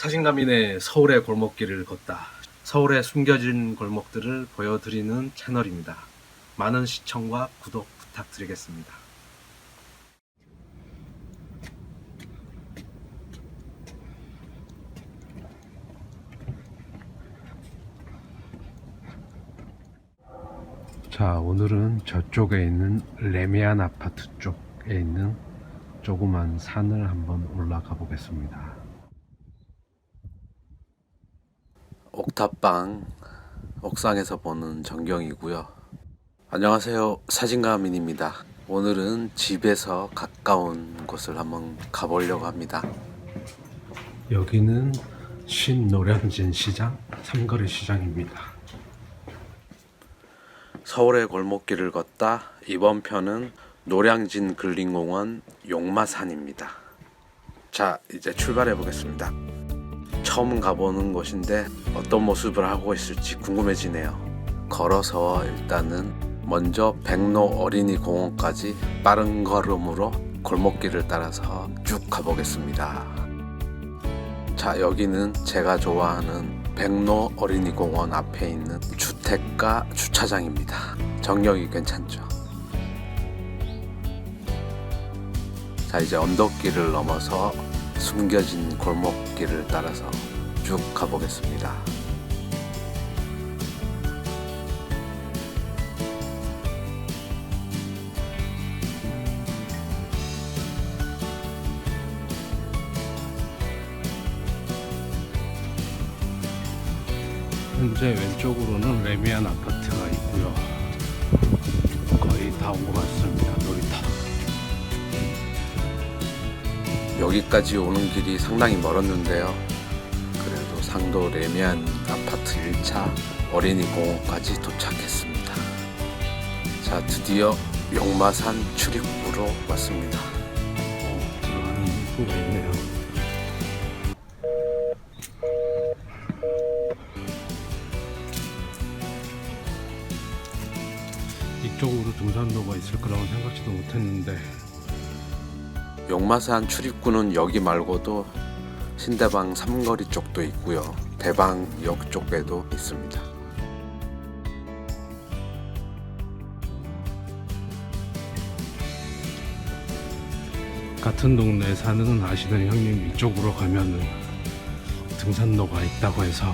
사진가민의 서울의 골목길을 걷다. 서울의 숨겨진 골목들을 보여드리는 채널입니다. 많은 시청과 구독 부탁드리겠습니다. 자, 오늘은 저쪽에 있는 레미안 아파트 쪽에 있는 조그만 산을 한번 올라가 보겠습니다. 옥탑방 옥상에서 보는 전경이고요. 안녕하세요. 사진가 민입니다. 오늘은 집에서 가까운 곳을 한번 가보려고 합니다. 여기는 신노량진 시장 삼거리 시장입니다. 서울의 골목길을 걷다 이번 편은 노량진 근린공원 용마산입니다. 자, 이제 출발해 보겠습니다. 처음 가보는 곳인데 어떤 모습을 하고 있을지 궁금해지네요. 걸어서 일단은 먼저 백로 어린이 공원까지 빠른 걸음으로 골목길을 따라서 쭉 가보겠습니다. 자, 여기는 제가 좋아하는 백로 어린이 공원 앞에 있는 주택가 주차장입니다. 정력이 괜찮죠? 자, 이제 언덕길을 넘어서 숨겨진 골목길을 따라서 쭉 가보겠습니다. 현재 왼쪽으로는 레미안 아파트가 있고요. 거의 다 온 것 같습니다. 놀이터. 여기까지 오는 길이 상당히 멀었는데요. 그래도 상도 레미안 아파트 1차 어린이 공원까지 도착했습니다. 자, 드디어 용마산 출입구로 왔습니다. 어, 들어가는 입구가 있네요. 이쪽으로 등산로가 있을 거라고 생각지도 못했는데 용마산 출입구는 여기 말고도 신대방 삼거리 쪽도 있고요. 대방역 쪽에도 있습니다. 같은 동네에 사는 아시는 형님 이쪽으로 가면은 등산로가 있다고 해서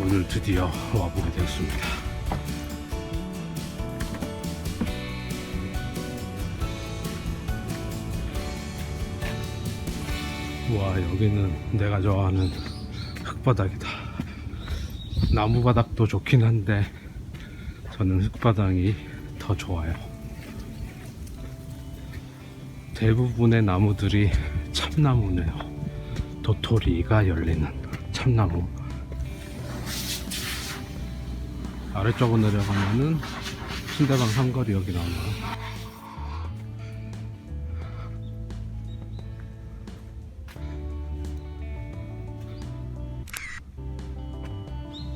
오늘 드디어 와보게 되었습니다. 와 여기는 내가 좋아하는 흙바닥이다. 나무바닥도 좋긴 한데 저는 흙바닥이 더 좋아요. 대부분의 나무들이 참나무네요. 도토리가 열리는 참나무. 아래쪽으로 내려가면은 신대방 삼거리 여기 나오네요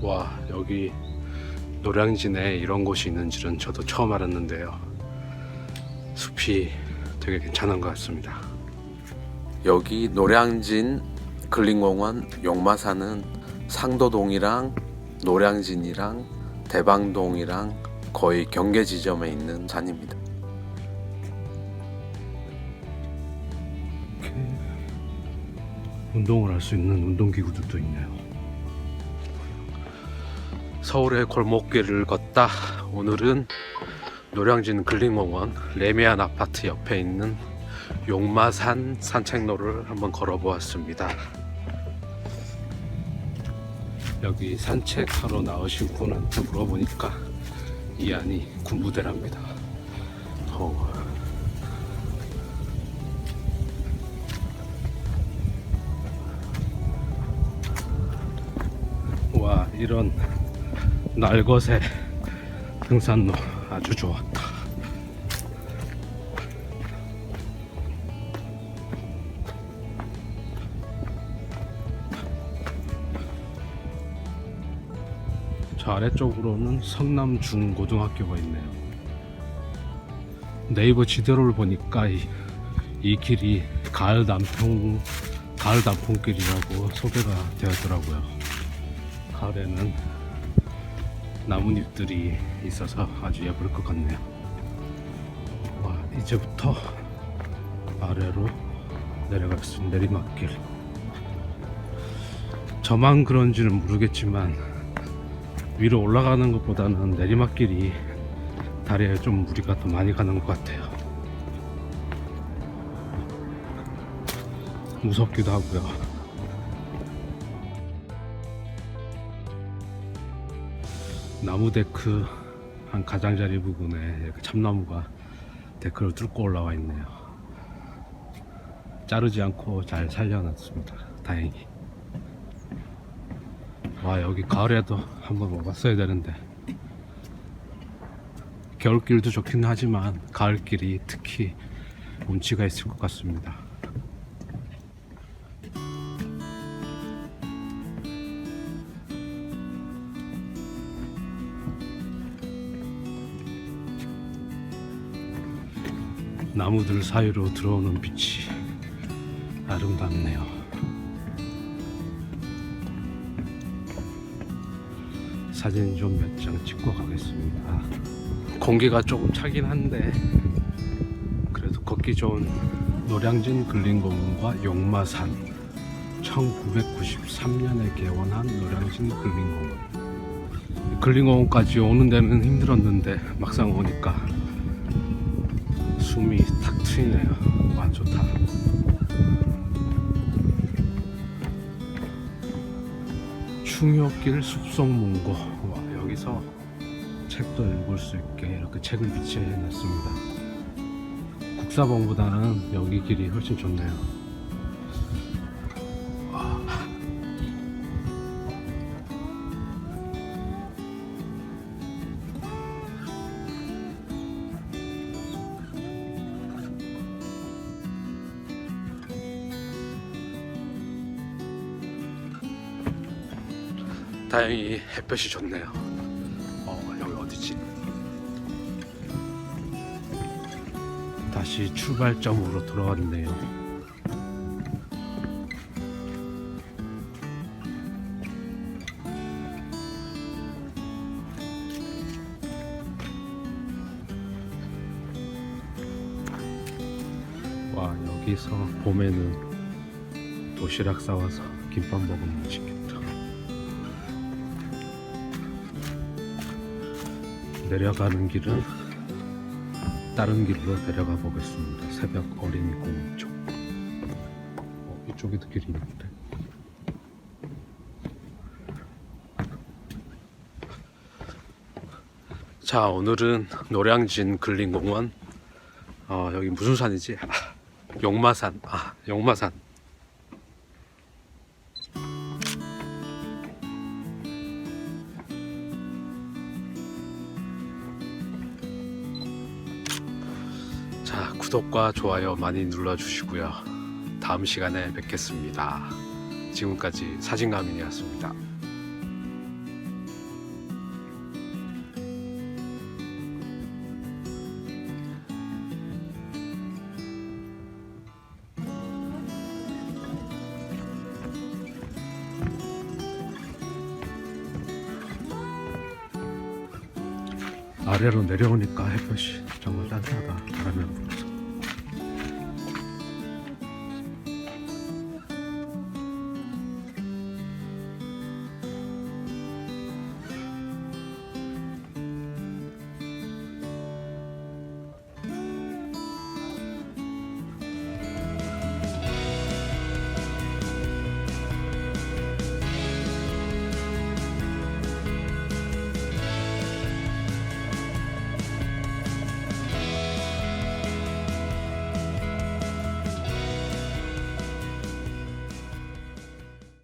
와 여기 노량진에 이런 곳이 있는 줄은 저도 처음 알았는데요. 숲이 되게 괜찮은 것 같습니다. 여기 노량진 근린공원 용마산은 상도동이랑 노량진이랑 대방동이랑 거의 경계 지점에 있는 산입니다. 운동을 할 수 있는 운동기구들도 있네요 서울의 골목길을 걷다 오늘은 노량진 근린공원 레미안 아파트 옆에 있는 용마산 산책로를 한번 걸어보았습니다. 여기 산책하러 나오신 분한테 물어보니까 이 안이 군부대랍니다. 어. 와 이런 날것의 등산로 아주 좋았다. 저 아래쪽으로는 성남중고등학교가 있네요. 네이버 지도를 보니까 이, 이 길이 가을 남평 가을 단풍길이라고 소개가 되었더라고요. 가을에는 나뭇잎들이 있어서 아주 예쁠 것 같네요. 와, 이제부터 아래로 내려갈 수 있는 내리막길. 저만 그런지는 모르겠지만 위로 올라가는 것보다는 내리막길이 다리에 좀 무리가 더 많이 가는 것 같아요. 무섭기도 하고요. 나무 데크 한 가장자리 부분에 이렇게 참나무가 데크를 뚫고 올라와 있네요. 자르지 않고 잘 살려놨습니다. 다행히. 와 여기 가을에도 한번 와봤어야 되는데 겨울길도 좋긴 하지만 가을길이 특히 운치가 있을 것 같습니다. 나무들 사이로 들어오는 빛이 아름답네요. 사진 좀 몇 장 찍고 가겠습니다. 공기가 조금 차긴 한데 그래도 걷기 좋은 노량진 근린공원과 용마산 1993년에 개원한 노량진 근린공원 근린공원까지 오는 데는 힘들었는데 막상 오니까 숨이 탁 트이네요. 와 좋다. 충효길 숲속 문고. 와 여기서 책도 읽을 수 있게 이렇게 책을 비치해 놨습니다. 국사봉보다는 여기 길이 훨씬 좋네요 다행히 햇볕이 좋네요. 어, 여기 어디지? 다시 출발점으로 돌아왔네요. 와, 여기서 봄에는 도시락 싸와서 김밥 먹으면 맛있겠다. 내려가는 길은 다른 길로 내려가 보겠습니다. 새벽 어린이 공원 쪽. 어, 이쪽에도 길이 있는데. 자, 오늘은 노량진 근린공원. 어, 여기 무슨 산이지? 아, 용마산. 아, 용마산. 자, 구독과 좋아요 많이 눌러주시고요. 다음 시간에 뵙겠습니다. 지금까지 사진가민이었습니다. 아래로 내려오니까 햇볕이 정말 따뜻하다. 바람이 불어.